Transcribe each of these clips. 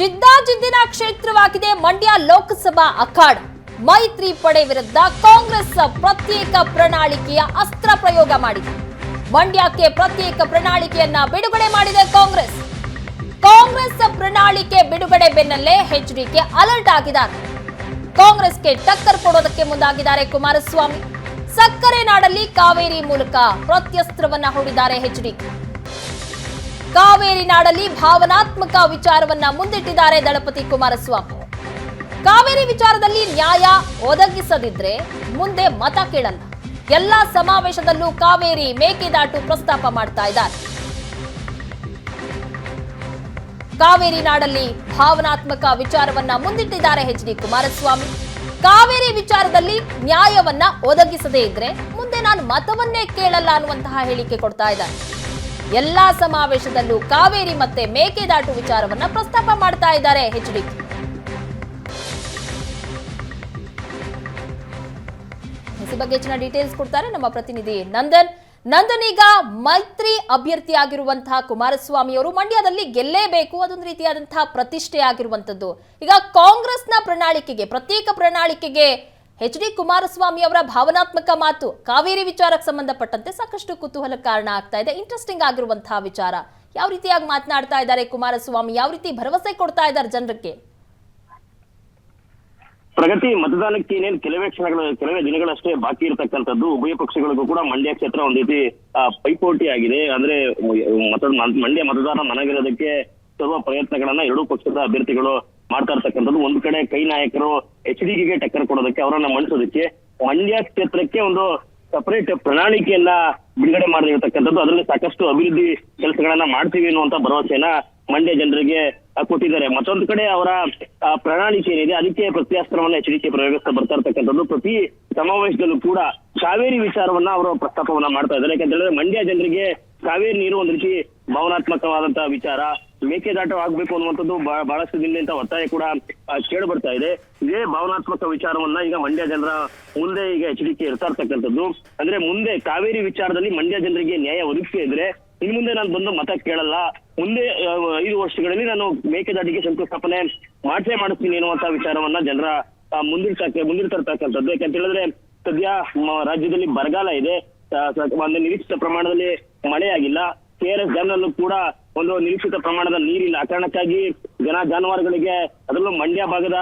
ಜಿದ್ದಾಜಿದ್ದಿನ ಕ್ಷೇತ್ರವಾಗಿದೆ ಮಂಡ್ಯ ಲೋಕಸಭಾ ಅಖಾಡ. ಮೈತ್ರಿ ಪಡೆ ವಿರುದ್ಧ ಕಾಂಗ್ರೆಸ್ ಪ್ರತ್ಯೇಕ ಪ್ರಣಾಳಿಕೆಯ ಅಸ್ತ್ರ ಪ್ರಯೋಗ ಮಾಡಿದೆ. ಮಂಡ್ಯಕ್ಕೆ ಪ್ರತ್ಯೇಕ ಪ್ರಣಾಳಿಕೆಯನ್ನ ಬಿಡುಗಡೆ ಮಾಡಿದೆ ಕಾಂಗ್ರೆಸ್. ಕಾಂಗ್ರೆಸ್ ಪ್ರಣಾಳಿಕೆ ಬಿಡುಗಡೆ ಬೆನ್ನಲ್ಲೇ ಎಚ್ಡಿಕೆ ಅಲರ್ಟ್ ಆಗಿದ್ದಾರೆ. ಕಾಂಗ್ರೆಸ್ಗೆ ಟಕ್ಕರ್ ಕೊಡೋದಕ್ಕೆ ಮುಂದಾಗಿದ್ದಾರೆ ಕುಮಾರಸ್ವಾಮಿ. ಸಕ್ಕರೆ ನಾಡಲ್ಲಿ ಕಾವೇರಿ ಮೂಲಕ ಪ್ರತ್ಯಸ್ತ್ರವನ್ನ ಹೂಡಿದ್ದಾರೆ ಎಚ್ಡಿಕೆ ಕಾವೇರಿ ನಾಡಲ್ಲಿ ಭಾವನಾತ್ಮಕ ವಿಚಾರವನ್ನ ಮುಂದಿಟ್ಟಿದ್ದಾರೆ ದಳಪತಿ ಕುಮಾರಸ್ವಾಮಿ. ಕಾವೇರಿ ವಿಚಾರದಲ್ಲಿ ನ್ಯಾಯ ಒದಗಿಸದಿದ್ರೆ ಮುಂದೆ ಮತ ಕೇಳಲ್ಲ. ಎಲ್ಲ ಸಮಾವೇಶದಲ್ಲೂ ಕಾವೇರಿ ಮೇಕೆದಾಟು ಪ್ರಸ್ತಾಪ ಮಾಡ್ತಾ ಇದ್ದಾರೆ. ಕಾವೇರಿ ನಾಡಲ್ಲಿ ಭಾವನಾತ್ಮಕ ವಿಚಾರವನ್ನ ಮುಂದಿಟ್ಟಿದ್ದಾರೆ ಎಚ್ ಡಿ ಕುಮಾರಸ್ವಾಮಿ. ಕಾವೇರಿ ವಿಚಾರದಲ್ಲಿ ನ್ಯಾಯವನ್ನ ಒದಗಿಸದೇ ಇದ್ರೆ ಮುಂದೆ ನಾನು ಮತವನ್ನೇ ಕೇಳಲ್ಲ ಅನ್ನುವಂತಹ ಹೇಳಿಕೆ ಕೊಡ್ತಾ ಇದ್ದಾರೆ. ಎಲ್ಲಾ ಸಮಾವೇಶದಲ್ಲೂ ಕಾವೇರಿ ಮತ್ತೆ ಮೇಕೆದಾಟು ವಿಚಾರವನ್ನ ಪ್ರಸ್ತಾಪ ಮಾಡ್ತಾ ಇದ್ದಾರೆ ಎಚ್ ಡಿ ಬಗ್ಗೆ ಹೆಚ್ಚಿನ ಡೀಟೇಲ್ಸ್ ಕೊಡ್ತಾರೆ ನಮ್ಮ ಪ್ರತಿನಿಧಿ ನಂದನ್. ನಂದನ್ ಈಗ ಮೈತ್ರಿ ಅಭ್ಯರ್ಥಿಯಾಗಿರುವಂತಹ ಕುಮಾರಸ್ವಾಮಿ ಅವರು ಮಂಡ್ಯದಲ್ಲಿ ಗೆಲ್ಲೇಬೇಕು, ಅದೊಂದು ರೀತಿಯಾದಂತಹ ಪ್ರತಿಷ್ಠೆ ಆಗಿರುವಂತದ್ದು ಈಗ ಕಾಂಗ್ರೆಸ್ನ ಪ್ರಣಾಳಿಕೆಗೆ, ಪ್ರತ್ಯೇಕ ಪ್ರಣಾಳಿಕೆಗೆ ಎಚ್ ಡಿ ಕುಮಾರಸ್ವಾಮಿ ಅವರ ಭಾವನಾತ್ಮಕ ಮಾತು ಕಾವೇರಿ ವಿಚಾರಕ್ಕೆ ಸಂಬಂಧಪಟ್ಟಂತೆ ಸಾಕಷ್ಟು ಕುತೂಹಲ ಕಾರಣ ಆಗ್ತಾ ಇದೆ. ಇಂಟ್ರೆಸ್ಟಿಂಗ್ ಆಗಿರುವಂತಹ ವಿಚಾರ. ಯಾವ ರೀತಿಯಾಗಿ ಮಾತನಾಡ್ತಾ ಇದ್ದಾರೆ ಕುಮಾರಸ್ವಾಮಿ? ಯಾವ ರೀತಿ ಭರವಸೆ ಕೊಡ್ತಾ ಇದ್ದಾರೆ ಜನರಿಗೆ? ಪ್ರಗತಿ ಮತದಾನಕ್ಕೆ ಏನೇನು ಕೆಲವೇ ಕ್ಷಣಗಳು, ಕೆಲವೇ ದಿನಗಳಷ್ಟೇ ಬಾಕಿ ಇರತಕ್ಕಂಥದ್ದು ಉಭಯ ಪಕ್ಷಗಳಿಗೂ ಕೂಡ ಮಂಡ್ಯ ಕ್ಷೇತ್ರ ಒಂದ್ ರೀತಿ ಪೈಪೋಟಿ ಆಗಿದೆ. ಅಂದ್ರೆ ಮತ ಮಂಡ್ಯ ಮತದಾನ ಮನಗಿರೋದಕ್ಕೆ ಸರ್ವ ಪ್ರಯತ್ನಗಳನ್ನ ಎರಡೂ ಪಕ್ಷದ ಅಭ್ಯರ್ಥಿಗಳು ಮಾಡ್ತಾ ಇರ್ತಕ್ಕಂಥದ್ದು ಒಂದ್ ಕಡೆ ಕೈ ನಾಯಕರು ಎಚ್ ಡಿ ಗೆ ಟಕ್ಕರ್ ಕೊಡೋದಕ್ಕೆ ಅವರನ್ನ ಮಣಿಸೋದಕ್ಕೆ ಮಂಡ್ಯ ಕ್ಷೇತ್ರಕ್ಕೆ ಒಂದು ಸಪರೇಟ್ ಪ್ರಣಾಳಿಕೆಯನ್ನ ಬಿಡುಗಡೆ ಮಾಡಿರ್ತಕ್ಕಂಥದ್ದು. ಅದರಲ್ಲಿ ಸಾಕಷ್ಟು ಅಭಿವೃದ್ಧಿ ಕೆಲಸಗಳನ್ನ ಮಾಡ್ತೀವಿ ಅನ್ನುವಂತ ಭರವಸೆಯನ್ನ ಮಂಡ್ಯ ಜನರಿಗೆ ಕೊಟ್ಟಿದ್ದಾರೆ. ಮತ್ತೊಂದು ಕಡೆ ಅವರ ಪ್ರಣಾಳಿಕೆ ಏನಿದೆ ಅದಕ್ಕೆ ಪ್ರತ್ಯಾಸ್ತ್ರವನ್ನ ಎಚ್ ಡಿ ಕೆ ಪ್ರಯೋಗಿಸ್ತಾ ಬರ್ತಾ ಇರ್ತಕ್ಕಂಥದ್ದು. ಪ್ರತಿ ಸಮಾವೇಶದಲ್ಲೂ ಕೂಡ ಕಾವೇರಿ ವಿಚಾರವನ್ನ ಅವರು ಪ್ರಸ್ತಾಪವನ್ನ ಮಾಡ್ತಾ ಇದ್ದಾರೆ. ಯಾಕಂತ ಹೇಳಿದ್ರೆ ಮಂಡ್ಯ ಜನರಿಗೆ ಕಾವೇರಿ ನೀರು ಒಂದು ರೀತಿ ಭಾವನಾತ್ಮಕವಾದಂತಹ ವಿಚಾರ. ಮೇಕೆದಾಟು ಆಗ್ಬೇಕು ಅನ್ನುವಂಥದ್ದು ಬಹಳ- ಬಹಳಷ್ಟು ದಿನದಿಂದ ಒತ್ತಾಯ ಕೂಡ ಕೇಳಿ ಬರ್ತಾ ಇದೆ. ಇದೇ ಭಾವನಾತ್ಮಕ ವಿಚಾರವನ್ನ ಈಗ ಮಂಡ್ಯ ಜನರ ಮುಂದೆ ಈಗ ಎಚ್ ಡಿ ಕೆ ಇರ್ತಾ ಇರ್ತಕ್ಕಂಥದ್ದು. ಅಂದ್ರೆ ಮುಂದೆ ಕಾವೇರಿ ವಿಚಾರದಲ್ಲಿ ಮಂಡ್ಯ ಜನರಿಗೆ ನ್ಯಾಯ ಒದಗಿಸಿ ಇದ್ರೆ ಇನ್ ಮುಂದೆ ನಾನು ಬಂದು ಮತ ಕೇಳಲ್ಲ. ಮುಂದೆ ಐದು ವರ್ಷಗಳಲ್ಲಿ ನಾನು ಮೇಕೆದಾಟಿಗೆ ಶಂಕುಸ್ಥಾಪನೆ ಮಾಡ್ಸೇ ಮಾಡಿಸ್ತೀನಿ ಅನ್ನುವಂತ ವಿಚಾರವನ್ನ ಜನರ ಮುಂದಿಡ್ತಕ್ಕ ಮುಂದಿಡ್ತಿರ್ತಕ್ಕಂಥದ್ದು ಯಾಕಂತ ಹೇಳಿದ್ರೆ, ಸದ್ಯ ರಾಜ್ಯದಲ್ಲಿ ಬರಗಾಲ ಇದೆ. ಒಂದು ನಿರೀಕ್ಷಿತ ಪ್ರಮಾಣದಲ್ಲಿ ಮಳೆ ಆಗಿಲ್ಲ ಕೆ ಆರ್ ಎಸ್ ಡ್ಯಾಮ್ನಲ್ಲೂ ಕೂಡ ಒಂದು ನಿರೀಕ್ಷಿತ ಪ್ರಮಾಣದ ನೀರಿಲ್ಲ. ಆ ಕಾರಣಕ್ಕಾಗಿ ಜನ ಜಾನುವಾರುಗಳಿಗೆ, ಅದರಲ್ಲೂ ಮಂಡ್ಯ ಭಾಗದ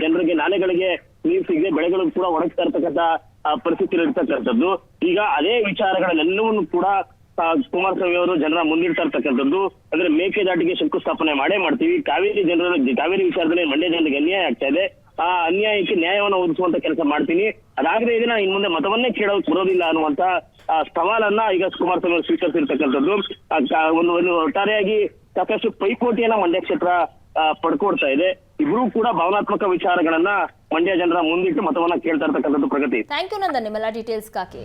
ಜನರಿಗೆ, ನಾಲೆಗಳಿಗೆ ನೀರು ಸಿಗದೆ ಬೆಳೆಗಳು ಕೂಡ ಒಣಗ್ತಾ ಇರ್ತಕ್ಕಂಥ ಪರಿಸ್ಥಿತಿ ಇರ್ತಕ್ಕಂಥದ್ದು. ಈಗ ಅದೇ ವಿಚಾರಗಳನ್ನೆಲ್ಲವನ್ನು ಕೂಡ ಕುಮಾರಸ್ವಾಮಿ ಅವರು ಜನರ ಮುಂದಿಡ್ತಾ ಇರ್ತಕ್ಕಂಥದ್ದು. ಅಂದ್ರೆ ಮೇಕೆದಾಟಿಗೆ ಶಂಕುಸ್ಥಾಪನೆ ಮಾಡೇ ಮಾಡ್ತೀವಿ. ಕಾವೇರಿ ಜನರ, ಕಾವೇರಿ ವಿಚಾರದಲ್ಲಿ ಮಂಡ್ಯ ಜನರಿಗೆ ಅನ್ಯಾಯ ಆಗ್ತಾ ಇದೆ. ಆ ಅನ್ಯಾಯಕ್ಕೆ ನ್ಯಾಯವನ್ನು ಒದಗಿಸುವಂತ ಕೆಲಸ ಮಾಡ್ತೀನಿ. ಅದಾಗದೇ ಇದನ್ನ ಇನ್ ಮುಂದೆ ಮತವನ್ನೇ ಕೇಳೋಕೆ ಬರೋದಿಲ್ಲ ಅನ್ನುವಂತ ಸವಾಲನ್ನ ಈಗ ಕುಮಾರಸ್ವಾಮಿ ಅವರು ಸ್ವೀಕರಿಸಿರ್ತಕ್ಕಂಥದ್ದು ಒಂದು ಒಂದು ಒಟ್ಟಾರೆಯಾಗಿ ಸಾಕಷ್ಟು ಪೈಪೋಟಿಯನ್ನ ಮಂಡ್ಯ ಕ್ಷೇತ್ರ ಪಡ್ಕೊಡ್ತಾ ಇದೆ. ಇಬ್ರು ಕೂಡ ಭಾವನಾತ್ಮಕ ವಿಚಾರಗಳನ್ನ ಮಂಡ್ಯ ಜನರ ಮುಂದಿಟ್ಟು ಮತವನ್ನ ಕೇಳ್ತಾ ಇರ್ತಕ್ಕಂಥದ್ದು ಪ್ರಗತಿ. ಥ್ಯಾಂಕ್ ಯು ನಂದನ್ ನಿಮ್ಮೆಲ್ಲ ಡೀಟೇಲ್ಸ್ಗಾಗಿ